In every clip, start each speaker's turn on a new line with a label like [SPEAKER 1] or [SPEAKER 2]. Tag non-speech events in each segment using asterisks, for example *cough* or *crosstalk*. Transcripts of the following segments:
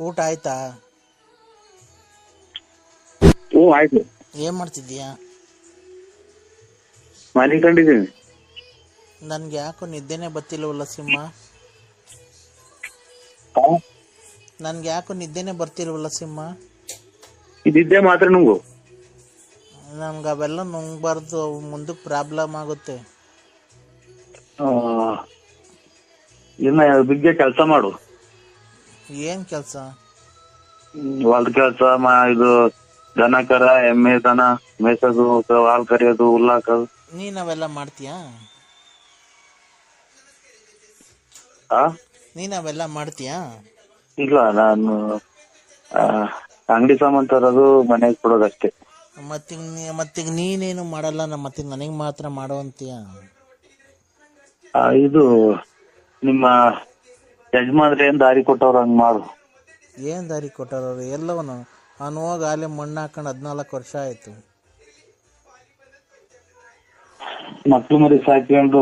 [SPEAKER 1] ಊಟ ಆಯ್ತಾ?
[SPEAKER 2] ಹ್ಞೂ ಆಯ್ತು.
[SPEAKER 1] ಏನ್ ಮಾಡ್ತಿದ್ದೀಯಾ?
[SPEAKER 2] ಮನೆ ಕಂಡಿದ್ದೀನಿ
[SPEAKER 1] ನನ್ಗೆ ಯಾಕೋ ನಿದ್ದೆನೆ ಬರ್ತಿಲ್ವಲ್ಲ ಸಿಂಹ? ನನ್ಗೆ ಯಾಕೋ ನಿದ್ದೆನೆ ಬರ್ತಿಲ್ವಲ್ಲ ಸಿಂಹ.
[SPEAKER 2] ಇದಿದ್ದೆ ಮಾತ್ರ ನುಂಗು.
[SPEAKER 1] ನಮ್ಗೆ ಅವೆಲ್ಲ ನುಂಗ್ಬಾರ್ದು ಮುಂದಕ್ಕೆ ಪ್ರಾಬ್ಲಮ್ ಆಗುತ್ತೆ.
[SPEAKER 2] ಆ, ಇನ್ನ ಬಿಗ್ಗೆ ಕೆಲಸ ಮಾಡು.
[SPEAKER 1] ಏನ್ ಕೆಲ್ಸ?
[SPEAKER 2] ಹೊಲದ ಕೆಲ್ಸ ಇದು ದನ ಕರ ಎಮ್ಮೆ ದನ ಮೇಸೋದು ಹಾಲ್ ಕರಿಯೋದು ಹುಲ್ಲು ಹಾಕೋದು.
[SPEAKER 1] ನೀನ್ ಅವೆಲ್ಲ ಮಾಡ್ತೀಯಾ?
[SPEAKER 2] ಆ?
[SPEAKER 1] ನೀನ್ ಅವೆಲ್ಲ ಮಾಡ್ತೀಯಾ?
[SPEAKER 2] ಇಲ್ಲ ನಾನು ಆ, ಅಂಗಡಿ ಸಾಮಾನ್ ತರೋದು ಮನೆಗೆ ಕೊಡೋದಷ್ಟೇ.
[SPEAKER 1] ಮತ್ತೀಗ ಮತ್ತೀಗ ನೀನೇನು ಮಾಡಲ್ಲ ನಮ್ಮ ಮತ್ತೆ ನನಗೆ ಮಾತ್ರ ಮಾಡೋ ಅಂತೀಯ?
[SPEAKER 2] ಆ, ಇದು ನಿಮ್ಮ ಯಜಮಾನ್ರೆ ಏನ್ ದಾರಿ ಕೊಟ್ಟವ್ರ ಹಂಗ ಮಾಡು.
[SPEAKER 1] ಏನ್ ದಾರಿ ಕೊಟ್ಟಾರವ್ರು ಎಲ್ಲವನು ಅವ್ನು ಹೋಗಿ ಮಣ್ಣ ಮಣ್ಣು ಹಾಕೊಂಡು ಹದಿನಾಲ್ಕು ವರ್ಷ ಆಯ್ತು.
[SPEAKER 2] ಮಕ್ಳು ಮರಿ ಸಾಕೊಂಡು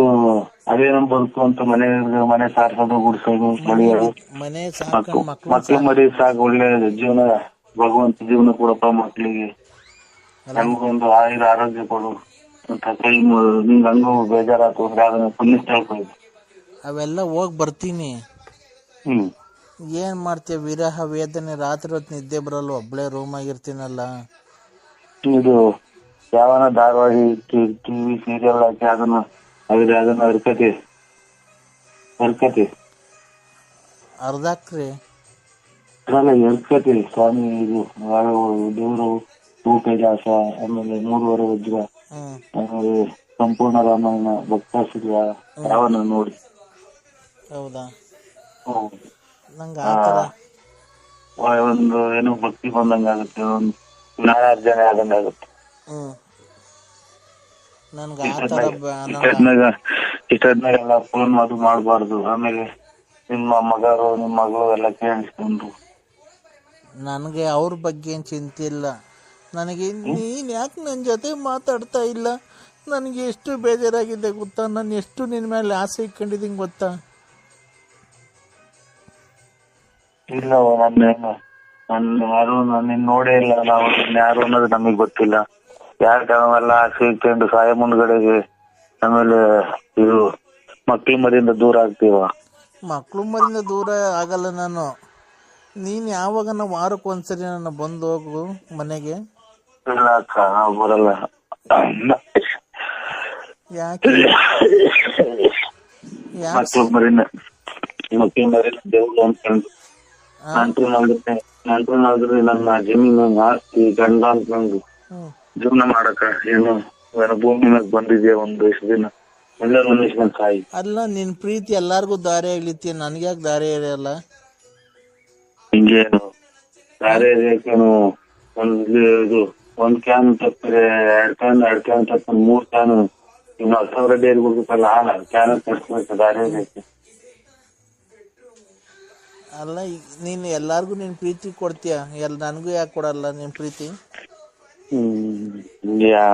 [SPEAKER 2] ಅದೇ ನಮ್ ಬದುಕು ಅಂತ ಮನೆ ಮನೆ ಸಾರ್ಸೋದು ಗುಡಿಸೋದು ಮಳಿಯೋದು
[SPEAKER 1] ಮನೆ
[SPEAKER 2] ಮಕ್ಳು
[SPEAKER 1] ಸಾಕೊಂಡು ಮಕ್ಳು
[SPEAKER 2] ಮಕ್ಳು ಮರಿ ಸಾಕು ಒಳ್ಳೆ ಜೀವನ ಭಗವಂತ ಜೀವನ ಕೊಡಪ್ಪ ಮಕ್ಳಿಗೆ. ನಮ್ಗೊಂದು ಆಯುರ ಆರೋಗ್ಯ ಕೊಡು ಅಂತ ಕೈ ಮು- ನಿಂಗ್ ಹಂಗೂ ಬೇಜಾರಾತು ಅಂದ್ರೆ ಅದನ್ನ ಪುಣ್ಯ
[SPEAKER 1] ಅವೆಲ್ಲ ಹೋಗಿ ಬರ್ತೀನಿ. ಏನ್ ಮಾಡ್ತೀಯ? ವಿರಹ ವೇದನೆ ರಾತ್ರಿ ಹೊತ್ತು ನಿದ್ದೆ ಬರಲ್ಲ ಒಬ್ಳೆ ರೂಮ್ ಆಗಿರ್ತೀನಲ್ಲ.
[SPEAKER 2] ಇದು ಯಾವನ ಧಾರಾವಾಹಿ ಟಿವಿ ಸೀರಿಯಲ್ ಹಾಕಿ ಅದನ್ನ ಅದ್ರ ಅದನ್ನ ಅರ್ಕತಿ. ಅರ್ಕತಿ.
[SPEAKER 1] ಅರ್ಧಾಕ್ರಿ.
[SPEAKER 2] ಅಲ್ಲ ಎರ್ಕತಿ ಸ್ವಾಮಿ ಇದು ದೇವರು ಭೂ ಕೈಲಾಸ ಆಮೇಲೆ ಮೂರುವರೆ ವಜ್ರ. ಆಮೇಲೆ ಸಂಪೂರ್ಣ ರಾಮಾಯಣ ಭಕ್ತಾಸುರ ಯಾವನ ನೋಡಿ.
[SPEAKER 1] ಹೌದಾ. ನಂಗೆ ಆತರ
[SPEAKER 2] ಒಂದು ಏನು ಭಕ್ತಿ ಬಂದಂಗಾಗುತ್ತೆ ಒಂದು ಜ್ಞಾನಾರ್ಜನೆ ಆದಂಗಾಗುತ್ತೆ.
[SPEAKER 1] ಹ್ಮ್. ನನ್ಗೆ ಆತರ
[SPEAKER 2] ಫೋನ್ ಅದು ಮಾಡಬಾರ್ದು. ಆಮೇಲೆ ನಿಮ್ಮ ಮಗರು ನಿಮ್ಮ ಮಗಳು ಎಲ್ಲ ಕೇಳಿಸ್ಕೊಂಡ್ರು
[SPEAKER 1] ನನಗೆ ಅವ್ರ ಬಗ್ಗೆ ಏನು ಚಿಂತೆ ಇಲ್ಲ. ನನಗೆ ನೀನು ಯಾಕೆ ನನ್ನ ಜೊತೆ ಮಾತಾಡ್ತಾ ಇಲ್ಲ? ನನಗೆ ಎಷ್ಟು ಬೇಜಾರಾಗಿದೆ ಗೊತ್ತಾ? ನಾನು ಎಷ್ಟು ನಿನ್ನ ಮೇಲೆ ಆಸೆ ಇಟ್ಕೊಂಡಿದ್ದೀನಿ ಗೊತ್ತಾ?
[SPEAKER 2] ಇಲ್ಲ ನನ್ನ ಯಾರು ನಾನು ನೋಡೇ ಇಲ್ಲ. ನಾವು ಯಾರು ಅನ್ನೋದು ನಮಗ್ ಗೊತ್ತಿಲ್ಲ. ಯಾರ ನಾವೆಲ್ಲ ಆಸೆ ಇಟ್ಕೊಂಡು ಸಾಯ ಮುಂದ್ಗಡೆಗೆ ಆಮೇಲೆ ಇದು ಮಕ್ಳ ಮರಿಯಿಂದ ದೂರ ಆಗ್ತೀವ?
[SPEAKER 1] ಮಕ್ಕಳು ಮರಿಂದ ದೂರ ಆಗಲ್ಲ ನಾನು. ನೀನ್ ಯಾವಾಗ ನಾವು ವಾರಕ್ಕೆ ಒಂದ್ಸರಿ ನನ್ನ ಬಂದು ಹೋಗು ಮನೆಗೆ.
[SPEAKER 2] ಇಲ್ಲ ಅಕ್ಕ ನಾವು ಬರಲ್ಲ.
[SPEAKER 1] ಯಾಕೆ? ಮಕ್ಳು
[SPEAKER 2] ಮಕ್ಳ ಮರಿನ ಮಕ್ಳು ಮರಿನ ದೇವ್ರು ಅನ್ಕೊಂಡು ನಂಟ್ರನಾದ್ರೆ ನಂಟ್ರನಾದ್ರೆ ನನ್ನ ಜಮೀನು ಆಸ್ತಿ ಗಂಡ ಅನ್ಕೊಂಡು
[SPEAKER 1] ಹ್ಮ್.
[SPEAKER 2] ಜೀವನ ಮಾಡಕ ಏನು ಭೂಮಿ ಮೇಲೆ ಬಂದಿದ್ಯಾ ಒಂದ್ ಇಷ್ಟು ದಿನ? ಒಳ್ಳೆ ಒಂದಿಷ್ಟು ಸಾಯಿ
[SPEAKER 1] ಅಲ್ಲ ನಿನ್ ಪ್ರೀತಿ ಎಲ್ಲಾರ್ಗೂ ದಾರಿ ಆಗ್ಲಿತ್ತಿ. ನನ್ಗ್ಯಾಕ್ ದಾರಿ ಇರಲ್ಲ.
[SPEAKER 2] ಹಿಂಗೇನು ದಾರಿ ಇರಕೇನು ಒಂದ್ ಇದು ಒಂದ್ ಕ್ಯಾನ್ ತಪ್ಪಿದ್ರೆ ಎರಡ್ ಕ್ಯಾನ್ ಎರಡ್ ಕ್ಯಾನ್ ತಪ್ಪ ಮೂರ್ ಕ್ಯಾನ್ ಇನ್ನು ಹತ್ತು ಸಾವಿರ ಡೇರಿ ಕೊಡ್ಬೇಕಲ್ಲ ಹಾಲ ಕ್ಯಾನ್ ತರ್ಸ್ಬೇಕು ದಾರಿ ಬೇಕು
[SPEAKER 1] ಅಲ್ಲ ಈಗ ನೀನು ಎಲ್ಲಾರ್ಗೂ ನೀನ್ ಪ್ರೀತಿ ಕೊಡ್ತೀಯ? ಎಲ್ ನನಗೂ ಯಾಕೆ ಕೊಡಲ್ಲ ನಿನ್ ಪ್ರೀತಿ?
[SPEAKER 2] ಹ್ಮ್ ಯಾ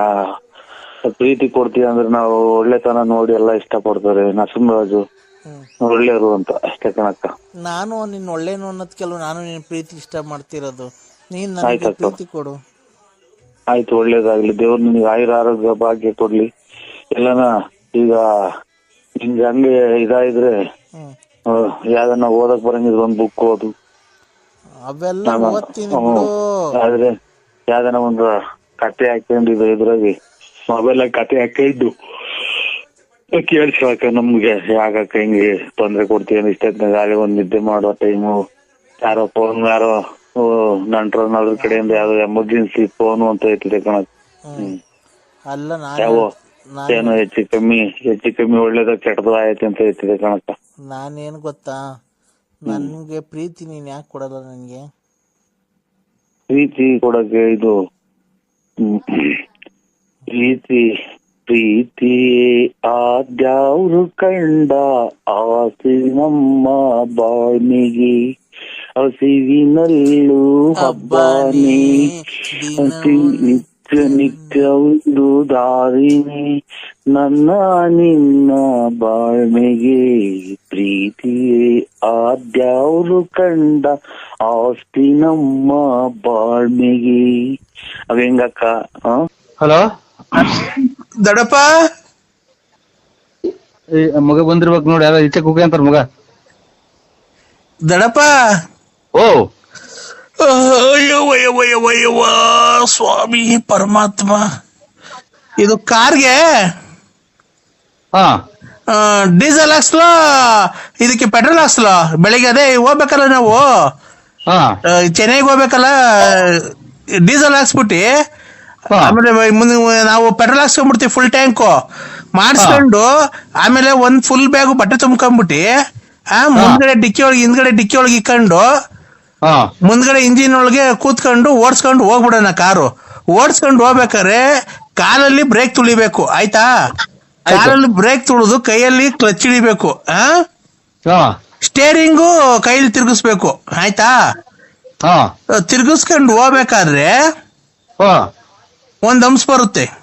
[SPEAKER 2] ಪ್ರೀತಿ ಕೊಡ್ತೀವಿ ಅಂದ್ರೆ ನಾವು ಒಳ್ಳೆತನ ನೋಡಿ ಎಲ್ಲ ಇಷ್ಟಪಡ್ತಾರೆ ನರಸಿಂಹರಾಜು.
[SPEAKER 1] ಹ್ಮ್.
[SPEAKER 2] ಒಳ್ಳೆಯವರು ಅಂತ ಅಷ್ಟೇ ಕಣಕ್ಕ.
[SPEAKER 1] ನಾನು ನಿನ್ನ ಒಳ್ಳೇನು ಅನ್ನೋದ್ ಕೆಲವು ನಾನು ನಿನ್ ಪ್ರೀತಿ ಇಷ್ಟ ಮಾಡ್ತಿರೋದು. ನೀನ್ ನನಗೆ
[SPEAKER 2] ಆಯ್ತಕ್ಕ.
[SPEAKER 1] ಪ್ರೀತಿ ಕೊಡು.
[SPEAKER 2] ಆಯ್ತು ಒಳ್ಳೇದಾಗ್ಲಿ. ದೇವ್ರು ನಿನ್ಗೆ ಆಯುರ ಆರೋಗ್ಯ ಭಾಗ್ಯ ಕೊಡ್ಲಿ. ಎಲ್ಲನ ಈಗ ನಿಮ್ಗೆ ಹಂಗೆ ಇದಾಯಿದ್ರೆ
[SPEAKER 1] ಹ್ಮ್.
[SPEAKER 2] ಯಾವ್ದನ್ನ ಓದಕ್ ಬರಂಗಿದ್ರೆ ಒಂದ್ ಬುಕ್ ಓದು.
[SPEAKER 1] ಅವೆಲ್ಲ ಓದ್ತೀನಿ. ಬಿಡು.
[SPEAKER 2] ಆದ್ರೆ ಯಾವ್ದನ ಒಂದು ಕತೆ ಹಾಕೊಂಡಿದ್ರು ಇದ್ರಾಗಿ ಮೊಬೈಲ್ ಕತೆ ಹಾಕಿದ್ದು ಕೇಳಿಸ್ಕೊಳಕ ನಮ್ಗೆ ಯಾಕಕ್ಕ ಹಿಂಗೆ ತೊಂದ್ರೆ ಕೊಡ್ತೀವಿ ಇಷ್ಟೊತ್ತಿನ ಗಾಳಿ ಒಂದ್ ನಿದ್ದೆ ಮಾಡೋ ಟೈಮು ಯಾರೋ ಫೋನ್ ಯಾರೋ ನಂಟ್ರ ನದ್ರ ಕಡೆಯಿಂದ ಯಾವ್ದೋ ಎಮರ್ಜೆನ್ಸಿ ಫೋನ್ ಅಂತ ಐತಿದೆ ಕಣಕ್.
[SPEAKER 1] ಅಲ್ಲ
[SPEAKER 2] ಯಾವ ಏನೋ ಹೆಚ್ಚು ಕಮ್ಮಿ ಹೆಚ್ಚು ಕಮ್ಮಿ ಒಳ್ಳೇದ ಕೆಟ್ಟದ ಆಯ್ತು ಅಂತ ಹೇಳ್ತಿದೆ ಕಣಕ್ಕ
[SPEAKER 1] ನಾನೇನು ಗೊತ್ತಾ? ನನ್ಗೆ ಪ್ರೀತಿ ನೀನ್ ಯಾಕೆ ಕೊಡಲ್ಲ ನನಗೆ?
[SPEAKER 2] ಪ್ರೀತಿ ಕೊಡಕ್ಕೆ ಇದು ಪ್ರೀತಿ ಪ್ರೀತಿ ಆದ್ಯಾವ್ರು ಕಂಡ ಆಸೆ ನಮ್ಮ ಬಾಣಿಗೆ ಹಸಿವಿನಲ್ಲೂ ಹಬ್ಬಾನಿ ಅತಿ ನಿತ್ಯ ನಿತ್ಯ ನಿತ್ಯ ದಾರಿನಿ ನನ್ನ ನಿನ್ನ ಬಾಳ್ಮೆಗೆ ಪ್ರೀತಿಯೇ ಆದ್ಯಾವ್ರು ಕಂಡ ಆಸ್ತಿ ನಮ್ಮ ಬಾಳ್ಮೆಗೆ ಅವ್ ಹೆಂಗಕ್ಕ?
[SPEAKER 3] ಹಲೋ
[SPEAKER 4] ದಡಪ್ಪ
[SPEAKER 3] ಮಗ ಬಂದಿರ್ಬೇಕು ನೋಡಿ ಯಾರ ಈಚೆ ಕುಕ್ಕೆ ಅಂತಾರ ಮಗ
[SPEAKER 4] ದಡಪ್ಪ
[SPEAKER 3] ಓ
[SPEAKER 4] ಅಯ್ಯವ್ವ ಸ್ವಾಮಿ ಪರಮಾತ್ಮ ಇದು ಕಾರ್ಗೆ
[SPEAKER 3] ಹಾ
[SPEAKER 4] ಡೀಸೆಲ್ ಹಾಕ್ಸ್ಲೋ ಇದಕ್ಕೆ ಪೆಟ್ರೋಲ್ ಹಾಕ್ಸ್ಲೋ ಬೆಳಿಗ್ಗೆ ಅದೇ ಹೋಗ್ಬೇಕಲ್ಲ ನಾವು ಚೆನ್ನೈಗೆ ಹೋಗ್ಬೇಕಲ್ಲ ಡೀಸೆಲ್ ಹಾಕ್ಸ್ಬಿಟ್ಟು ಆಮೇಲೆ ಮುಂದೆ ನಾವು ಪೆಟ್ರೋಲ್ ಹಾಕ್ಸ್ಕೊಂಡ್ಬಿಡ್ತೀವಿ ಫುಲ್ ಟ್ಯಾಂಕು ಮಾಡಿಸ್ಕೊಂಡು ಆಮೇಲೆ ಒಂದು ಫುಲ್ ಬ್ಯಾಗ್ ಬಟ್ಟೆ ತುಂಬ್ಕೊಂಡ್ಬಿಟ್ಟು ಆ ಮುಂದ್ಗಡೆ ಡಿಕ್ಕಿ ಒಳಗೆ ಹಿಂದ್ಗಡೆ ಡಿಕ್ಕಿ ಒಳಗೆ ಇಕ್ಕೊಂಡು ಮುಂದ್ಗಡೆ ಇಂಜಿನ್ ಒಳಗೆ ಕೂತ್ಕೊಂಡು ಓಡಿಸ್ಕೊಂಡು ಹೋಗ್ಬಿಡೋಣ ಕಾರು. ಓಡಿಸ್ಕೊಂಡು ಹೋಗ್ಬೇಕಾರೆ ಕಾಲಲ್ಲಿ ಬ್ರೇಕ್ ತುಳಿಬೇಕು ಆಯ್ತಾ? ಕಾಲಲ್ಲಿ ಬ್ರೇಕ್ ತುಳಿದು ಕೈಯಲ್ಲಿ ಕ್ಲಚ್
[SPEAKER 3] ಇಳಿಬೇಕು
[SPEAKER 4] ಸ್ಟೇರಿಂಗು ಕೈಲಿ ತಿರ್ಗಿಸ್ಬೇಕು ಆಯ್ತಾ?
[SPEAKER 3] ಹಾ.
[SPEAKER 4] ತಿರ್ಗಿಸ್ಕೊಂಡು ಹೋಗ್ಬೇಕಾದ್ರೆ
[SPEAKER 3] ಹಾ.
[SPEAKER 4] ಒಂದ್ ಅಂಶ ಬರುತ್ತೆ.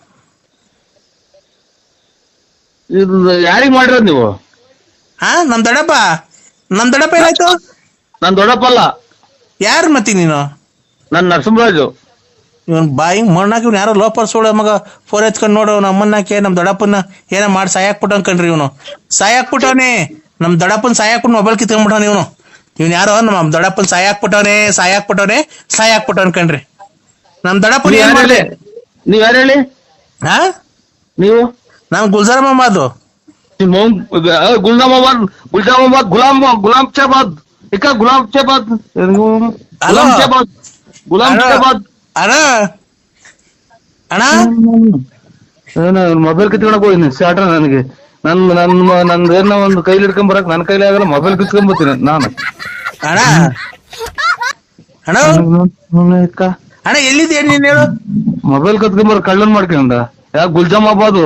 [SPEAKER 3] ಇದು ಯಾರಿಗ್ ಮಾಡಿರೋದ್ ನೀವು?
[SPEAKER 4] ಹಾ ನಮ್ ದೊಡ್ಡಪ್ಪ. ನಮ್ ದೊಡ್ಡಪ್ಪ ಏನಾಯ್ತು?
[SPEAKER 3] ದೊಡ್ಡಪ್ಪ ಅಲ್ಲ.
[SPEAKER 4] ಯಾರು ಮತ್ತಿ ನೀನು?
[SPEAKER 3] ನನ್ ನರಸಿಂಹರಾಜು.
[SPEAKER 4] ಇವನ್ ಬಾಯಿ ಮಣ್ಣಾಕಿ ಇವ್ನು ಯಾರೋ ಲೋಪರ್ ಸೋಳ ಮಗ ಫೋನ್ ಎತ್ಕೊಂಡು ನೋಡು ಅಮ್ಮನ್ನಾಕೆ ನಮ್ ದೊಡ್ಡಪ್ಪನ ಏನೋ ಮಾಡಿ ಸಾಯಾಕ್ಬಿಟ್ಟವ್ ಕಣ್ರಿ ಇವನು. ಸಾಯಾಕ್ಬಿಟ್ಟವನೆ ನಮ್ ದೊಡ್ಡಪ್ಪನ ಸಾಯಾಕ್ಬಿಟ್ಟು ಮೊಬೈಲ್ ಕಿತ್ಕೊಂಡ್ಬಿಟ್ಟವನ ಇವನು. ಇವ್ನು ಯಾರೋ ನಮ್ಮ ದೊಡ್ಡಪ್ಪನ ಸಾಯಾಕ್ ಬಿಟ್ಟವನ್ ಕಣ್ರಿ. ನಮ್ ದೊಡ್ಡಪ್ಪನ
[SPEAKER 3] ನೀವ್
[SPEAKER 4] ಏನ್
[SPEAKER 3] ಯಾರು
[SPEAKER 4] ಮಾಡ್ಲಿ?
[SPEAKER 3] ಹೇಳಿ? ನೀವ್ ಯಾರು ಹೇಳಿ?
[SPEAKER 4] ಹಾ?
[SPEAKER 3] ನೀವು?
[SPEAKER 4] ನಮ್ ಗುಲ್ಜಾರ್ ಮೊಹಮ್ಮದ್
[SPEAKER 3] ನಿಮ್ ಮೌನ್ ಗುಲ್ಜಾಮ್ ಅಹಮದ್ ಗುಲಾಮ್ ಗುಲಾಮ್ ಚಬಾದ್. ಇಕ ಗುಲಾಮ್ ಚಬಾದ್. ಗುಲಾಮ್ ಚಬಾದ್. ಗುಲಾಮ್. ಶಾಬಾದ್
[SPEAKER 4] ಅಣ್ಣ? ಅಣ್ಣ
[SPEAKER 3] ಮೊಬೈಲ್ ಕಿತ್ಕೊಳಕ್ ಹೋಗಿನಿ ಸ್ಯಾಟ್ರ ನನಗೆ. ನನ್ ನನ್ ನನ್ ಏನೋ ಒಂದು ಕೈಲಿ ಹಿಡ್ಕೊಂಡ್ ಬರಕ್ ನನ್ನ ಕೈಲಿ ಆಗಲ್ಲ ಮೊಬೈಲ್ ಕಿತ್ಕೊಂಡ್ಬರ್ತೀನಿ ನಾನು.
[SPEAKER 4] ಅಣ್ಣ? ಅಣ್ಣ ಅಣ್ಣ ನೀನು ನೀನ್ ಹೇಳು?
[SPEAKER 3] ಮೊಬೈಲ್ ಕತ್ಕೊಂಬರ್ ಕಳ್ಳನ್ ಮಾಡ್ಕೊಂಡ. ಯಾ ಗುಲ್ಜಾಮಾಬಾದು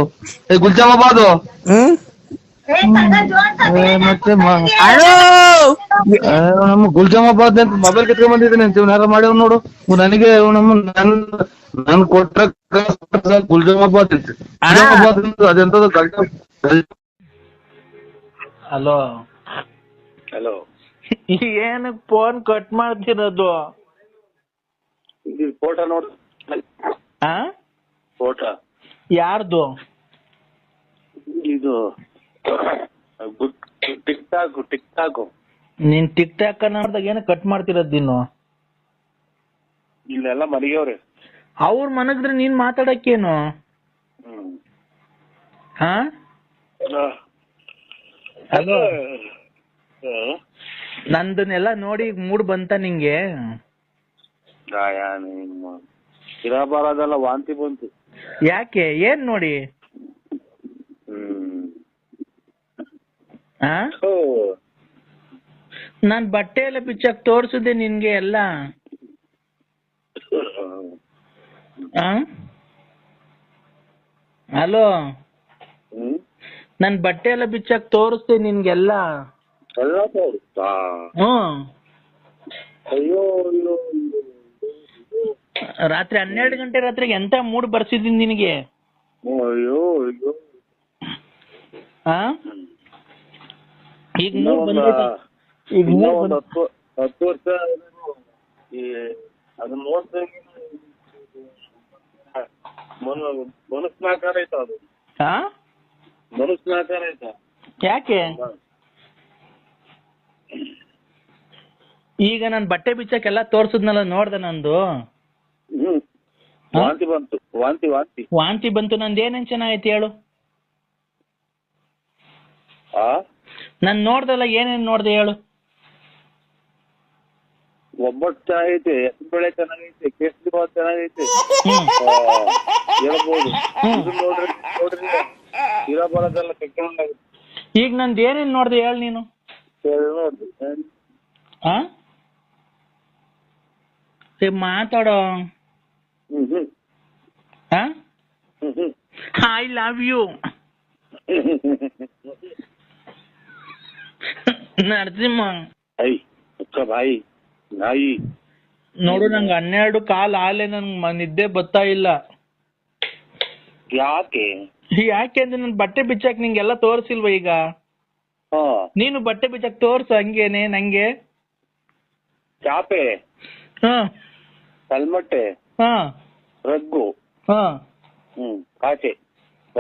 [SPEAKER 3] ಏ ಗುಲ್ಜಾಮಾಬಾದು
[SPEAKER 4] ಹ್ಮ್?
[SPEAKER 3] ಏ, ಮತ್ತೆ ನಮ್ಮ ಗುಲ್ಜಾಮಾಬಾದ್ ಅಂತ ಮೊಬೈಲ್ ಕಿತ್ಕೊಂಡ್ ಬಂದಿದ್ದೀನಿ ಅಂತ ಇವ್ನ ಮಾಡ್ಯವ್ ನೋಡು. ನನಗೆ ನಮ್ಮ ನನ್ ನನ್ ಕೊಟ್ಟ ಗುಲ್ಜಾಮಾಬಾದ್ ಅಂತ. ಗುಲ್ಜಾಮಾಬಾದ್ ಅಂತ ಅದೆಂತದು
[SPEAKER 4] ಹಲೋ.
[SPEAKER 2] ಹಲೋ.
[SPEAKER 4] ಏನು ಫೋನ್ ಕಟ್ ಮಾಡ್ತಿರೋದು?
[SPEAKER 2] ಫೋಟೋ ನೋಡ್. ಫೋಟೋ
[SPEAKER 4] ಯಾರ್ದು?
[SPEAKER 2] ಇದು ಟಿಕ್ ಟಾಕ್ ಟಿಕ್ ಟಾಕ್
[SPEAKER 4] ನೀನ್ ಟಿಕ್ ಟಾಕ್ ನೋಡ್ದಾಗ ಏನ ಕಟ್ ಮಾಡ್ತಿರೋದ್ ನೀನು?
[SPEAKER 2] ಇಲ್ಲೆಲ್ಲ ಮರಿಗವ್ರೆ
[SPEAKER 4] ಅವ್ರ ಮನಗಿದ್ರೆ ನೀನ್ ಮಾತಾಡಕ್ಕೇನು? ಹಾ? ಹಲೋ ನಂದನ್ನೆಲ್ಲ ನೋಡಿ ಮೂಡ್ ಬಂತ ನಿಂಗೆ?
[SPEAKER 2] ಇರಬಾರದೆಲ್ಲ ವಾಂತಿ ಬಂತು.
[SPEAKER 4] ಯಾಕೆ? ಏನ್ ನೋಡಿ? ನಾನ್ ಬಟ್ಟೆ ಎಲ್ಲ ಪಿಚ್ಚಕ್ ತೋರ್ಸಿದೆ ನಿನ್ಗೆ ಎಲ್ಲ. ಹಲೋ? ನನ್ ಬಟ್ಟೆ ಎಲ್ಲ ಬಿಚ್ಚಾಕ್ ತೋರಿಸ್ತೇನೆ ನಿನ್ಗೆಲ್ಲ.
[SPEAKER 2] ಅಯ್ಯೋ.
[SPEAKER 4] ರಾತ್ರಿ ಹನ್ನೆರಡು ಗಂಟೆ ರಾತ್ರಿಗೆ ಎಂತ ಮೂಡ್ ಬರ್ಸಿದ್ದೀನಿ ನಿನಗೆ?
[SPEAKER 2] ಅಯ್ಯೋ ಅಯ್ಯೋ.
[SPEAKER 4] ಆ? ಈಗ ಮೂಡ್ ಬಂದಿದೆ ಈಗ
[SPEAKER 2] ಇನ್ನೂ
[SPEAKER 4] ಮೂಡ್
[SPEAKER 2] ಒಂದು
[SPEAKER 4] ಬಂದ್-
[SPEAKER 2] ಹತ್ತು ಹತ್ತು ವರ್ಷ ಈ ಅದನ್ನ ಮನ ಮನು ಮನುಷ್ಯನಾಕಾರ ಐತ ಅದು.
[SPEAKER 4] ಆ?
[SPEAKER 2] ಮನುಷ್ಯನಾಕಾರ ಐತ
[SPEAKER 4] ಯಾಕೆ? ಈಗ ನಾನು ಬಟ್ಟೆ ಬಿಚ್ಚಕ್ಕೆಲ್ಲ ತೋರ್ಸಿದ್ನಲ್ಲ ನೋಡ್ದೆ ನಂದು.
[SPEAKER 2] ವಾಂತಿ ಬಂತು ವಾಂತಿ ವಾಂತಿ.
[SPEAKER 4] ವಾಂತಿ ಬಂತು ನಂದು ಏನೇನ್ ಚೆನ್ನಾಗೈತೆ ಹೇಳು.
[SPEAKER 2] ಆ?
[SPEAKER 4] ನಾನ್ ನೋಡ್ದಲ್ಲ ಏನೇನ್ ನೋಡ್ದೆ ಹೇಳು.
[SPEAKER 2] ಒಬ್ಬಟ್ಟು ಚೆನ್ನಾಗೈತೆ ಹೆಸರು ಬೇಳೆ ಚೆನ್ನಾಗೈತೆ. ಕೇಸರಿ ಬಾತ್ ಚೆನ್ನಾಗೈತೆ ಹೇಳ್ಬೋದು ನೋಡ್ರಿ ನೋಡ್ರಿ. ಇರೋ ಬರೋದೆಲ್ಲ ಕೆಕ್ಕೊಂಡಾಗ
[SPEAKER 5] ಈಗ ನಂದು ಏನೇನು ನೋಡ್ದೆ ಹೇಳು ನೀನು.
[SPEAKER 2] ನೋಡ್ರಿ.
[SPEAKER 5] ಆ? ಮಾತಾಡೋ. I love you Narasimha.
[SPEAKER 2] I ಅಕ್ಕ ಬಾಯಿ ನಾಯಿ.
[SPEAKER 5] ನೋಡು ನಂಗೆ ಹನ್ನೆರಡು ಕಾಲ್ ಆಲೆ ನನ್ಗೆ ನಿದ್ದೆ ಬರ್ತಾ ಇಲ್ಲ.
[SPEAKER 2] ಯಾಕೆ?
[SPEAKER 5] ಯಾಕೆ ಅಂದ್ರೆ ನನ್ ಬಟ್ಟೆ ಬಿಚ್ಚಾಕ್ ನಿಂಗೆಲ್ಲ ತೋರಿಸಿಲ್ವ ಈಗ?
[SPEAKER 2] ಹಾ.
[SPEAKER 5] ನೀನು ಬಟ್ಟೆ ಬಿಚ್ಚಾಕ್ ತೋರ್ಸು ಹಂಗೇನೆ ನಂಗೆ.
[SPEAKER 2] ಚಾಪೆ.
[SPEAKER 5] ಹಾ.
[SPEAKER 2] ಕಲ್ಮಟ್ಟೆ ರಗ್ಗು.
[SPEAKER 5] ಹಾ.
[SPEAKER 2] ಹ್ಮ್ ಆಚೆ.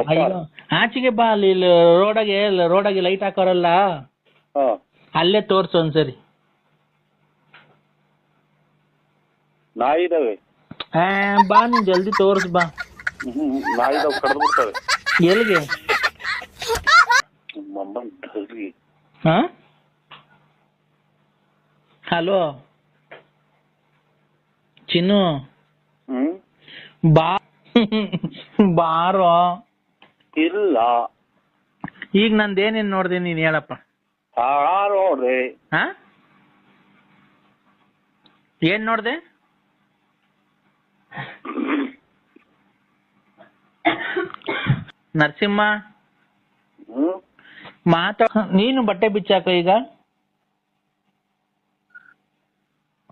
[SPEAKER 5] ಅಯ್ಯೋ ಆಚೆಗೆ ಬಾ ಅಲ್ಲಿ ರೋಡಾಗೆ ರೋಡಾಗೆ ಲೈಟ್ ಹಾಕೋರಲ್ಲ? ಅಲ್ಲೇ ತೋರ್ಸು ಒಂದ್ಸರಿ.
[SPEAKER 2] ನಾಯಿದಾವೆ.
[SPEAKER 5] ಹಾ ಬಾ ನೀನ್ ಜಲ್ದಿ ತೋರ್ಸ್ ಬಾ.
[SPEAKER 2] ನಾಯಿದಾವ್ ನಾಯಿ ಕಡ್ದು ಬಿಡ್ತವೆ.
[SPEAKER 5] ಎಲ್ಲಿಗೆ?
[SPEAKER 2] ಮಮ್ಮನ್ ಧರ್ರಿ.
[SPEAKER 5] ಹಾ? ಹಲೋ? ಚಿನ್ನು? ಬಾ ಬಾರೋ.
[SPEAKER 2] ಇಲ್ಲ.
[SPEAKER 5] ಈಗ ನಂದೇನೇನ್ ನೋಡ್ದೆ ನೀನ್ ಹೇಳಪ್ಪ.
[SPEAKER 2] ನೋಡ್ರಿ.
[SPEAKER 5] ಹಾ ಏನ್ ನೋಡ್ದೆ? ನರಸಿಂಹ? ಮಾತಾ ನೀನು ಬಟ್ಟೆ ಬಿಚ್ಚಾಕ ಈಗ?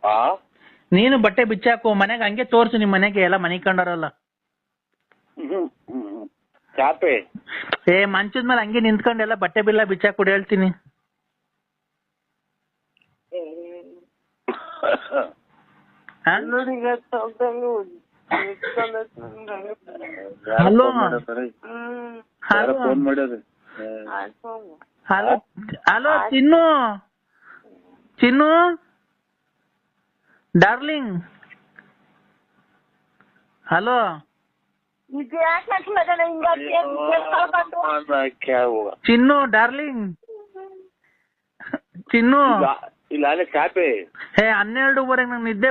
[SPEAKER 2] ಆ?
[SPEAKER 5] ನೀನು ಬಟ್ಟೆ ಬಿಚ್ಚಾಕು ಮನೆಗೆ ಹಂಗೆ ತೋರ್ಸು ನಿಮ್ಮ ಮನೆಗೆ ಎಲ್ಲ ಮನೆ ಕಂಡಾರಲ್ಲ ಏ ಮಂಚದ ಮೇಲೆ ಹಂಗೆ ನಿಂತ್ಕೊಂಡೆಲ್ಲ ಬಟ್ಟೆ ಬಿಲ್ಲ ಬಿಚ್ಚಾಕ್ ಕೊಡಿ ಹೇಳ್ತೀನಿ? Hello hello hello hello Chinnu. Chinnu. Darling hello Chinnu darling Chinnu.
[SPEAKER 2] ಇಲ್ಲ ಅಲ್ಲೇ ಚಾಪೆ
[SPEAKER 5] ಹೇ ಹನ್ನೆರಡುವರೆಗೆ ನಂಗೆ ನಿದ್ದೆ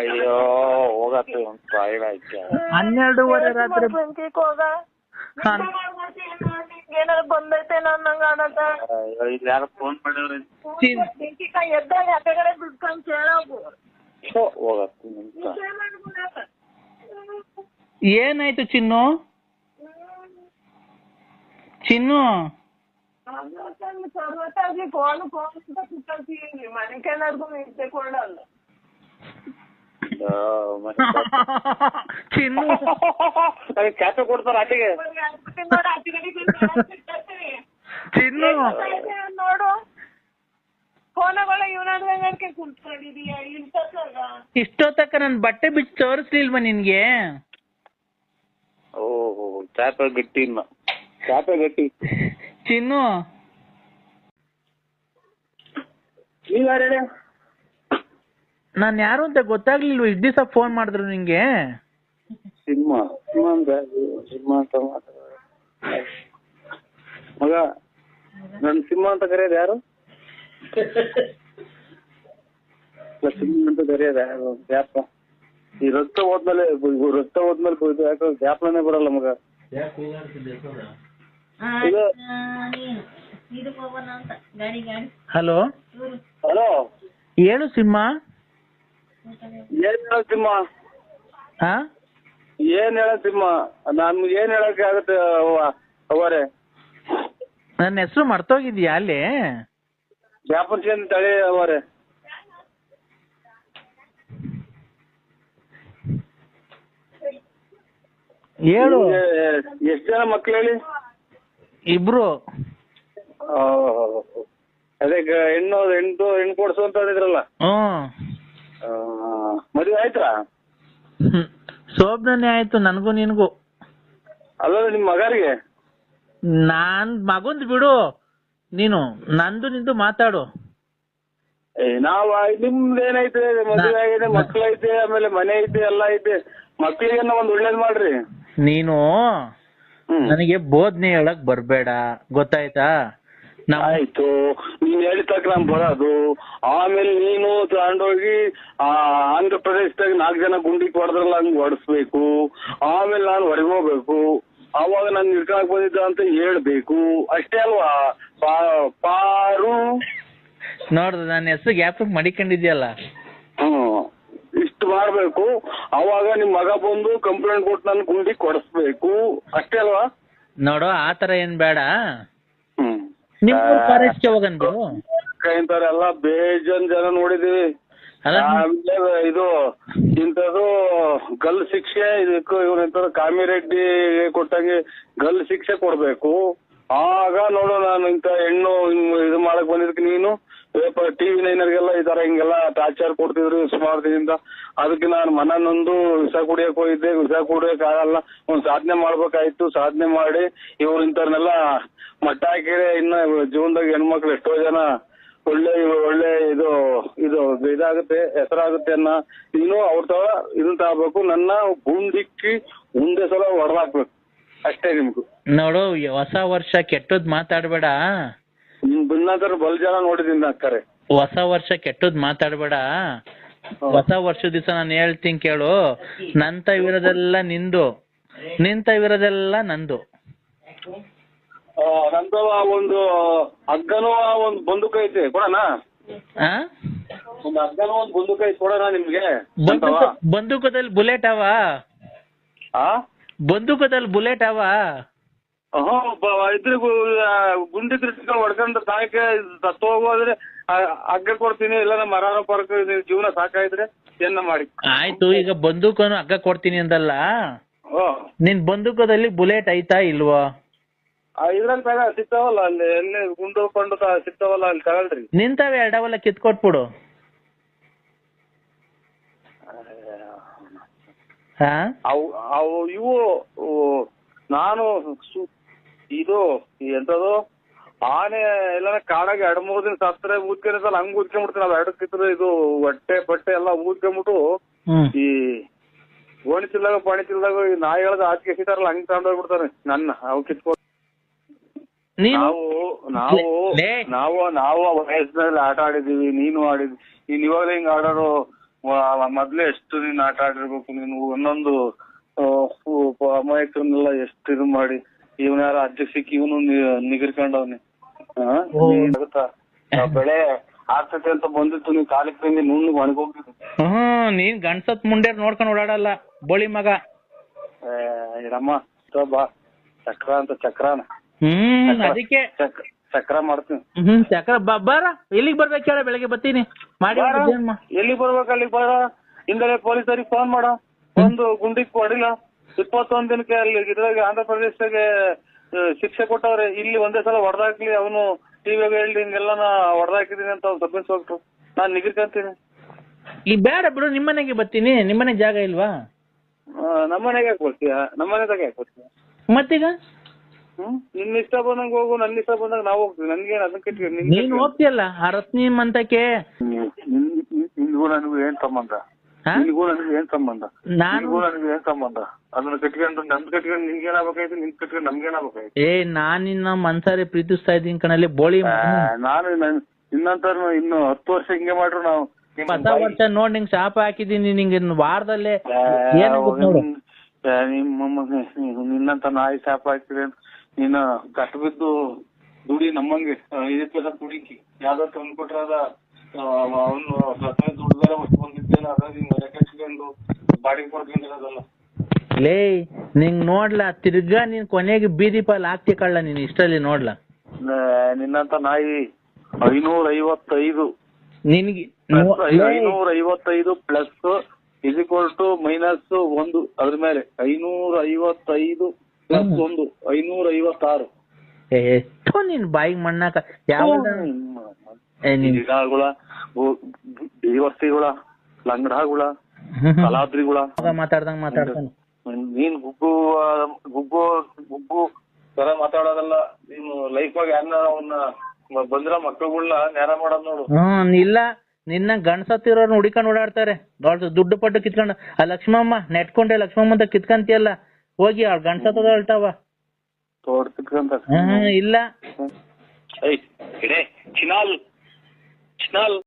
[SPEAKER 2] ಅಯ್ಯೋ ಹೋಗತ್ತೆ ಒಂದ್
[SPEAKER 5] ಹನ್ನೆರಡುವರೆ ರಾತ್ರಿ
[SPEAKER 6] ಏನಾರ ಬಂದೈತೆ ನಂಗ ಅನ್ನದ
[SPEAKER 2] ಇಲ್ಲಿ ಯಾರೋ ಫೋನ್ ಮಾಡ್ಯಾರ
[SPEAKER 5] ಚಿನ್-
[SPEAKER 6] ಎದ್ದಾಗ ಆ ಕಡೆ ಬಿಡ್ಕೊಂಡ್ ಕೇಳೋಗು
[SPEAKER 2] ಹೋಗತ್ತೆ ನಿಂತ
[SPEAKER 5] ಏನಾಯ್ತು ಚಿನ್ನು ಚಿನ್ನು
[SPEAKER 6] ಸರ್ವತ್ತಾಗಿ ಫೋನ್ ಫೋನ್ ಅಂತ ಕುತ್ಕೊಳ್ತೀನಿ ಮನೆ ಕೆಳಗೂ ನಿಂತೆ ಕೊಳ್ಳಲ್ಲ
[SPEAKER 5] ಚಿನ್ನು
[SPEAKER 2] ಅದಕ್ಕೆ ಚಾಪೆ ಕೊಡ್ತಾರ
[SPEAKER 6] ಕಡೆ
[SPEAKER 5] ಚಿನ್ನು *laughs*
[SPEAKER 6] ನೋಡು. ಫೋನಗಳ ಕುಂತ್ಕೊಂಡಿದೀಯ
[SPEAKER 5] ನನ್ ಬಟ್ಟೆ ಬಿಚ್ಚಿ ತೋರಿಸ್ಲಿಲ್ವಾ ನಿನ್ಗೆ?
[SPEAKER 2] ಓಹೋ ಚಾಪೆ ಗಟ್ಟಿ ಚಾಪೆ ಗಟ್ಟಿ.
[SPEAKER 5] ಚಿನ್ನು
[SPEAKER 2] ನೀವ್ ಯಾರು ಹೇಳಿ?
[SPEAKER 5] ನಾನ್ ಯಾರು ಅಂತ ಗೊತ್ತಾಗ್ಲಿಲ್ವ? ಇಷ್ಟ್ ದಿವಸ ಫೋನ್ ಮಾಡಿದ್ರು ನಿಂಗೆ?
[SPEAKER 2] ಸಿಂಹ ಸಿಂಹ ಅಂತ ಸಿಂಹ ಅಂತ ಮಾತಾಡ ಮಗ ನನ್ ಸಿಂಹ ಅಂತ ಕರೆಯೋದು ಯಾರು? ಇಲ್ಲ, ಸಿಂಹ ಅಂತ ಕರೆಯೋದು ಯಾರು? ಈ ರಕ್ತ ಹೋದ್ಮೇಲೆ ಇವ್ ರಕ್ತ ಹೋದ್ಮೇಲೆ ಇದು ಯಾಕೋ ಬರಲ್ಲ ಮಗ. ಇದು
[SPEAKER 5] ಹಲೋ
[SPEAKER 2] ಹಲೋ
[SPEAKER 5] ಏನು ಸಿಂಹ
[SPEAKER 2] ಏನ್ ಹೇಳ ಸಿಂಹ
[SPEAKER 5] ಹಾ?
[SPEAKER 2] ಏನ್ ಹೇಳ ತಿಮ್ಮ ನಮ್ಗೆ ಏನ್ ಹೇಳಕ್ ಆಗತ್ತೆ ಅವರೇ
[SPEAKER 5] ನನ್ನ ಹೆಸರು ಮರ್ತೋಗಿದ್ಯಾ ಅಲ್ಲಿ?
[SPEAKER 2] ವ್ಯಾಪಾರ ತಳಿ ಅವರೇ
[SPEAKER 5] ಹೇಳು.
[SPEAKER 2] ಎಷ್ಟ್ ಜನ ಮಕ್ಳು ಹೇಳಿ?
[SPEAKER 5] ಇಬ್ರು.
[SPEAKER 2] ಅದೇ ಹೆಣ್ಣು ಹೆಣ್ಣು ಹೆಣ್ಣು ಕೊಡ್ಸು ಅಂತ ಹೇಳಿದ್ರಲ್ಲ
[SPEAKER 5] ಹ್ಮ್
[SPEAKER 2] ಮದುವೆ ಆಯ್ತಾ.
[SPEAKER 5] ಶೋಭನೆ ಆಯ್ತು ನನಗೂ ನಿನಗೂ.
[SPEAKER 2] ಅಲ್ಲ ನಿಮ್ ಮಗರಿಗೆ?
[SPEAKER 5] ನಾನ್ ಮಗುಂದ್ ಬಿಡು. ನೀನು ನಂದು ನಿಂದು ಮಾತಾಡು.
[SPEAKER 2] ನಾವ್ ನಿಮ್ದೇನೈತೆ ಮದುವೆ ಆಗಿದೆ ಮಕ್ಳೈತೆ ಐತೆ ಆಮೇಲೆ ಮನೆ ಐತೆ ಎಲ್ಲ ಐತೆ. ಮಕ್ಳಿಗೆ ಒಂದ್ ಒಳ್ಳೇದ್ ಮಾಡ್ರಿ.
[SPEAKER 5] ನೀನು ನನಗೆ ಬೋಧನೆ ಹೇಳಕ್ ಬರ್ಬೇಡ. ಗೊತ್ತಾಯ್ತಾ?
[SPEAKER 7] ಆಯ್ತು. ನೀನ್ ಹೇಳಿದ ತಕ್ಕ ನಾನ್ ಬರೋದು. ಆಮೇಲೆ ನೀನು ತಗೊಂಡೋಗಿ ಆ ಆಂಧ್ರ ಪ್ರದೇಶದಾಗ ನಾಲ್ಕು ಜನ ಗುಂಡಿ ಹೊಡೆದ್ರಲ್ಲ ಹಂಗ್ ಹೊಡಿಸ್ಬೇಕು. ಆಮೇಲೆ ನಾನು ಹೊರಗೆ ಹೋಗ್ಬೇಕು. ಅವಾಗ ನಾನು ನಿರ್ಕಾಕ್ ಬಂದಿದ್ದ ಅಂತ ಹೇಳ್ಬೇಕು. ಅಷ್ಟೇ ಅಲ್ವಾ? ಪಾರು.
[SPEAKER 5] ನೋಡ್ದ ನನ್ನ ಹೆಸರು ಗ್ಯಾಪ್ ಮಡಿಕೊಂಡಿದ್ಯಲ್ಲ.
[SPEAKER 7] ಹ್ಮ್. ಇಷ್ಟು ಮಾಡ್ಬೇಕು. ಅವಾಗ ನಿಮ್ ಮಗ ಬಂದು ಕಂಪ್ಲೇಂಟ್ ಕೊಟ್ಟು ನನ್ ಗುಂಡಿ ಕೊಡಿಸ್ಬೇಕು. ಅಷ್ಟೇ ಅಲ್ವಾ?
[SPEAKER 5] ನೋಡು ಆತರ ಏನ್ ಬೇಡ. ನಿಮ್ ಫಾರೆಸ್ಟ್ಗೆ ಹೋಗನ್ ಬಿಡು
[SPEAKER 7] ಇಂಥವ್ರೆಲ್ಲ ಬೇಜನ್ ಜನ ನೋಡಿದೀವಿ. ಆಮೇಲೆ ಇದು ಇಂಥದ್ದು ಗಲ್ ಶಿಕ್ಷೆ ಇದಕ್ಕೂ ಇವ್ರ ಇಂಥದ್ದು ಕಾಮಿರೆಡ್ಡಿ ಕೊಟ್ಟಂಗೆ ಗಲ್ ಶಿಕ್ಷೆ ಕೊಡ್ಬೇಕು. ಆಗ ನೋಡು ನಾನು ಇಂಥ ಹೆಣ್ಣು ಇದು ಮಾಡಕ್ ಬಂದಿದ್ದಕ್ಕೆ ನೀನು ಪೇಪರ್, ಟಿವಿ ನೈನರ್ಗೆಲ್ಲ ಈ ತರ ಹಿಂಗೆಲ್ಲ ಟಾರ್ಚರ್ ಕೊಡ್ತಿದ್ರು ಸುಮಾರು ದಿನದಿಂದ. ಅದಕ್ಕೆ ನಾನು ಮನ ನೊಂದು ವಿಷ ಕುಡಿಯಕ್ ಹೋಗಿದ್ದೆ, ವಿಷ ಕುಡಿಯಕ್ ಆಗಲ್ಲ. ಒಂದ್ ಸಾಧನೆ ಮಾಡ್ಬೇಕಾಯ್ತು, ಸಾಧನೆ ಮಾಡಿ ಇವ್ರು ಇಂಥವ್ರನ್ನೆಲ್ಲ ಮಟ್ಟ ಹಾಕಿದ್ರೆ ಇನ್ನ ಜೀವನದಾಗ ಹೆಣ್ಮಕ್ಳು ಎಷ್ಟೋ ಜನ ಒಳ್ಳೆ ಒಳ್ಳೆ ಇದು ಇದು ಇದಾಗುತ್ತೆ, ಹೆಸರಾಗುತ್ತೆ ಅನ್ನ ಇನ್ನು ಅವ್ರ ತರ ಇದನ್ನ ತಗೋಬೇಕು. ನನ್ನ ಗುಂಡಿಕ್ಕಿ ಮುಂದೆ ಸಲ ಹೊಡೆದಾಕ್ಬೇಕು ಅಷ್ಟೇ ನಿಮ್ಗೂ.
[SPEAKER 5] ನೋಡು, ಹೊಸ ವರ್ಷ ಕೆಟ್ಟದ್ ಮಾತಾಡ್ಬೇಡ.
[SPEAKER 7] ನಿಮ್ ಬಿನ್ನಾದ್ರ ಬಲ್ ಜನ ನೋಡಿದೀನಿ ಅಕ್ಕರೆ.
[SPEAKER 5] ಹೊಸ ವರ್ಷ ಕೆಟ್ಟದ್ ಮಾತಾಡ್ಬೇಡ. ಹೊಸ ವರ್ಷ ದಿವಸ ನಾನು ಹೇಳ್ತೀನಿ ಕೇಳು. ನಂತ ಇರೋದೆಲ್ಲ ನಿಂದು. ನಿಂತ ಇರೋದೆಲ್ಲ ನಂದು.
[SPEAKER 7] ಆ, ನಂದು ಆ ಒಂದು ಹಗ್ಗನೂ ಆ ಒಂದು ಬಂದೂಕ ಐತೆ ಕೊಡೋಣ?
[SPEAKER 5] ಆ?
[SPEAKER 7] ಒಂದು ಹಗ್ಗನೂ ಒಂದು ಬಂದೂಕ ಐತೆ ಕೊಡೋಣ ನಿಮ್ಗೆ?
[SPEAKER 5] ಬಂದೂಕ ಬಂದೂಕದಲ್ಲಿ ಬುಲೆಟ್ ಅವಾ?
[SPEAKER 7] ಆ?
[SPEAKER 5] ಬಂದೂಕದಲ್ಲಿ ಬುಲೆಟ್ ಅವ?
[SPEAKER 7] ಹ್ಞೂ ಬ- ಇದ್ರ ಗುಂಡಿ ಕೃಷಿಕ ಹೊಡ್ಕೊಂಡು ತಾಯಕ್ಕೆ ಸತ್ತು ಹೋಗೋದ್ರೆ ಹಗ್ಗ ಕೊಡ್ತೀನಿ ಇಲ್ಲ ಮರಾನ ಪರ್ಕ ಜೀವನ ಸಾಕಾಯಿದ್ರೆ ಏನ ಮಾಡಿ.
[SPEAKER 5] ಆಯ್ತು ಈಗ ಬಂದೂಕನು ಹಗ್ಗ ಕೊಡ್ತೀನಿ ಅಂದಲ್ಲ?
[SPEAKER 7] ಓ
[SPEAKER 5] ನಿನ್ ಬಂದೂಕದಲ್ಲಿ ಬುಲೆಟ್ ಐತಾ ಇಲ್ವಾ?
[SPEAKER 7] ಇದ್ರಲ್ಲಿ ತಗ ಸಿಗ್ತಾವಲ್ಲ ಅಲ್ಲಿ ಎಲ್ಲಿ ಗುಂಡು ಪಂಡು ತ- ಸಿಗ್ತಾವಲ್ಲ ಅಲ್ಲಿ ತಗೊಳ್ರಿ
[SPEAKER 5] ನಿಂತಾವೆ ಎರಡವಲ್ಲ ಕಿತ್ಕೊಟ್ಬಿಡು. ಹಾ?
[SPEAKER 7] ಅವು ಅವು ಇವು ನಾನು ಇದು ಎಂತದು? ಆನೆ ಎಲ್ಲ ಕಾಡಾಗ ಎರಡು ಮೂರು ದಿನ ಸತ್ತರೆ ಊದ್ಕೊಂಡಿರ್ತಲ್ಲ ಹಂಗ್ ಊದ್ಕೊಂಡ್ಬಿಡ್ತೀನಿ ಅವ್ ಎರಡು ಕಿತ್ತರೆ ಇದು ಹೊಟ್ಟೆ ಬಟ್ಟೆ ಎಲ್ಲ ಊದ್ಕೊಂಡ್ಬಿಟ್ಟು ಈ ಗೋಣಿ ತಿಲ್ದಾಗ ಪಾಣಿ ತಿಲ್ದಾಗ ಈ ನಾಯಿಗಳದ ಆಚೆ ಎಸಿತಾರಲ್ಲ ಹಂಗ್ ತಗೊಂಡೋಗ್ಬಿಡ್ತಾರೆ ನನ್ನ ಅವು ಕಿತ್ಕೊಂಡು ನಾವು ನಾವು. ನಾವು ನಾವು ವಯಸ್ಸಿನಲ್ಲಿ ಆಟ ಆಡಿದೀವಿ ನೀನು ಆಡಿದ್ವಿ ನೀನ್ ಇವಾಗಲೇ ಹಿಂಗ್ ಆಡೋರು ಮೊದ್ಲೇ ಎಷ್ಟು ನೀನ್ ಆಟ ಆಡಿರ್ಬೇಕು ನೀನು ಒಂದೊಂದು ಅಮಾಯಕರನ್ನೆಲ್ಲ ಎಷ್ಟು ಇದು ಮಾಡಿ. ಇವನ ಯಾರ ಅಜ್ಜ ಸಿಕ್ಕಿ ಇವನು ನಿಗಿರ್ಕೊಂಡವ್ನಿ ಆಗುತ್ತಾ ಆ ಬೆಳೆ ಆಗ್ತತೆ ಅಂತ ಬಂದಿತ್ತು ನೀವು ಕಾಲಿಗೆ ಬಿಂದಿ ನುಣ್ಣಗ್ ಒಣಗೋಗ್ಬಿಟ್ಟು
[SPEAKER 5] ಹ್ಮ್ ನೀನ್ ಗಂಡ್ಸತ್ ಮುಂಡೇರ್ ನೋಡ್ಕೊಂಡ್ ಓಡಾಡಲ್ಲ ಬೋಳಿ ಮಗ.
[SPEAKER 7] ರಮ್ಮ ಬಾ. ಚಕ್ರ ಅಂತ ಚಕ್ರಾನ.
[SPEAKER 5] ಹ್ಮ್ ಅದಕ್ಕೆ.
[SPEAKER 7] ಚಕ್ರ ಚಕ್ರ ಮಾಡ್ತೀನಿ.
[SPEAKER 5] ಹ್ಮ್ ಚಕ್ರ ಬರ. ಎಲ್ಲಿಗ್ ಬರ್ಬೇಕು ಹೇಳ ಬೆಳಗ್ಗೆ ಬರ್ತೀನಿ. ಮಾಡಿ
[SPEAKER 7] ಎಲ್ಲಿಗೆ ಬರ್ಬೇಕು ಅಲ್ಲಿಗೆ ಬಾರ. ಹಿಂದಲೇ ಪೊಲೀಸರಿಗೆ ಫೋನ್ ಮಾಡ. ಒಂದು ಗುಂಡಿಗೆ ಹೊಡಿಲ್ಲ ಇಪ್ಪತ್ತೊಂದ್ ದಿನಕ್ಕೆ ಅಲ್ಲಿ ಇದ್ರಾಗ ಆಂಧ್ರ ಪ್ರದೇಶದಾಗೆ ಶಿಕ್ಷೆ ಕೊಟ್ಟವ್ರೆ. ಇಲ್ಲಿ ಒಂದೇ ಸಲ ಹೊಡೆದಾಕ್ಲಿ ಅವನು ಟಿವಿಯಾಗ ಹೇಳಿ ಹಿಂಗೆಲ್ಲ ಹೊಡೆದಾಕಿದೀನಿ ಅಂತ ಅವ್ನು ಸಬ್ಮಿಸ್ ಹೋಗ್ತು ನಾನ್ ನಿಗಿರ್ಕಂತೀನಿ
[SPEAKER 5] ಈ ಬೇಡ ಬಿಡು ನಿಮ್ಮನೆಗೆ ಬರ್ತೀನಿ. ನಿಮ್ಮನೆ ಜಾಗ ಇಲ್ವಾ?
[SPEAKER 7] ನಮ್ಮನೆಗೆ ಯಾಕೆ ಬರ್ತೀಯ? ನಮ್ಮನೆದಾಗ ಯಾಕೆ ಬರ್ತೀಯ?
[SPEAKER 5] ಮತ್ತೀಗ?
[SPEAKER 7] ಹ್ಮ್? ನಿನ್ನ ಇಷ್ಟ ಬಂದಂಗ ಹೋಗು ನನ್ ಇಷ್ಟ ಬಂದಾಗ ನಾವು ಹೋಗ್ತೀವಿ. ನನ್ಗೆ ಅದಕ್ಕೆ
[SPEAKER 5] ನೀನ್ ಹೋಗ್ತಿಯಲ್ಲ ಆ ರತ್ನಿ ಮಂತಕ್ಕೆ
[SPEAKER 7] ನಿನ್ಗೂ ನನಗೂ ಏನ್ ಸಂಬಂಧ? ನಿನ್ಗೂ ನನಗೆ ಏನ್ ಸಂಬಂಧ?
[SPEAKER 5] ನಾನು
[SPEAKER 7] ನಿನ್ಗೂ ನನಗೆ ಏನ್ ಸಂಬಂಧ? ಅದನ್ನ ಕಟ್ಕೊಂಡು ನಮ್ದ್ ಕಟ್ಕೊಂಡು ನಿನ್ಗೆ ಏನಾಗಬೇಕಾಯ್ತು? ನಿನ್ ಕಟ್ಕೊಂಡು ನಮ್ಗೆ ಏನಾಗಬೇಕಾಯ್ತು?
[SPEAKER 5] ಏ ನಾನ್ ನಿನ್ನ ಮನ್ಸಾರಿ ಪ್ರೀತಿಸ್ತಾ ಇದ್ದೀನಿ ಕಣಲ್ಲಿ ಬೋಳಿ.
[SPEAKER 7] ನಾನು ಇನ್ನಂತ ಇನ್ನು ಹತ್ತು ವರ್ಷ ಹಿಂಗೆ ಮಾಡ್ರು ನಾವು. ಹತ್ತ
[SPEAKER 5] ಹೊಸ ವರ್ಷ ನೋಡ್ ನಿಂಗ್ ಶಾಪ ಹಾಕಿದೀನಿ ನಿಂಗೆ ವಾರದಲ್ಲಿ
[SPEAKER 7] ನಿಮ್ಮ ನಿನ್ನಂತ ನಾಯಿ ಶಾಪ ಹಾಕಿದ್ರೆ ನೀನು ಕಟ್ಟಬಿದ್ದು ದುಡಿ ನಮ್ಮಂಗೆ ಇದಕ್ಕೆ ವರ್ಷ ದುಡಿಕಿ. ಯಾವ್ದೋ ತಂದು ಕೊಟ್ರ ಅದ ಅವನು ಸತ್ಯ ದುಡ್ದಾರ ಒಟ್ಟು ಬಂದಿದ್ದೇನೆ ಅದ ನೀನ್ ಮನೆ ಕಟ್ಕೊಂಡು ಬಾಡಿಗೆ ಕೊಡ್ಕೊಂಡಿರೋದಲ್ಲ.
[SPEAKER 5] ಲೇ ನಿಂಗ್ ನೋಡ್ಲಾ ತಿರ್ಗಾ ನೀನ್ ಕೊನೆಗೆ ಬೀದಿ ಪಾಲ್ ಹಾಕ್ತಿ ಕಳ್ಳ ನೀನ್ ಇಷ್ಟರಲ್ಲಿ ನೋಡ್ಲಾ?
[SPEAKER 7] ನಿನ್ನಂತ ನಾಯಿ ಐನೂರ ಐವತ್ತೈದು
[SPEAKER 5] ನಿನ್ಗೆ
[SPEAKER 7] ಐನೂರ ಐವತ್ತೈದು ಪ್ಲಸ್ ಇಸಿಕ್ವಲ್ ಟು ಮೈನಸ್ ಒಂದು ಅದ್ರ ಮೇಲೆ ಐನೂರ ಐವತ್ತೈದು ಪ್ಲಸ್ ಒಂದು ಐನೂರ ಐವತ್ತಾರು
[SPEAKER 5] ಏ, ಥು, ನಿನ್ ಬಾಯಿಗೆ ಮಣ್ಣಾಕ ಯಾವ ನೀನ್
[SPEAKER 7] ಗಿಡಗಳ ದೇವರ್ತಿಗಳ ಲಂಗಡಗುಳ ಕಲಾದ್ರಿಗಳ.
[SPEAKER 5] ಮಾತಾಡ್ದಂಗ್ ಮಾತಾಡ್ತಾನೆ.
[SPEAKER 7] ನೀನ್ ಗುಗ್ಗು ಗುಗ್ಗು ಗುಗ್ಗು ತರ ಮಾತಾಡೋದಲ್ಲ. ನೀನು ಲೈಫ್ ಆಗಿ ಅನ್ನ ಅವನ್ನ ಬಂದ್ರ ಮಕ್ಳುಗಳ್ನ ನೇರ ಮಾಡೋದ್ ನೋಡು.
[SPEAKER 5] ಹ್ಮ್ ಇಲ್ಲ. ನಿನ್ನ ಗಂಡ್ಸತ್ತಿರೋರ್ನ ಹುಡಿಕೊಂಡ್ ಓಡಾಡ್ತಾರೆ. ದೊಡ್ಡ ದುಡ್ಡು ಪಟ್ಟು ಕಿತ್ಕೊಂಡು. ಆ ಲಕ್ಷ್ಮಮ್ಮ ನೆಟ್ಕೊಂಡೆ ಲಕ್ಷ್ಮಮ್ಮ ಅಂತ ಕಿತ್ಕಂತಿಯಲ್ಲ. ಹೋಗಿ ಅವ್ಳ ಗಂಡ್ಸತ್ತದ
[SPEAKER 7] ಹೇಳ್ತಾವ.
[SPEAKER 5] ಹ್ಮ್ ಇಲ್ಲ.
[SPEAKER 7] ಏಯ್ ಚಿನಾಲ್. ಚಿನಾಲ್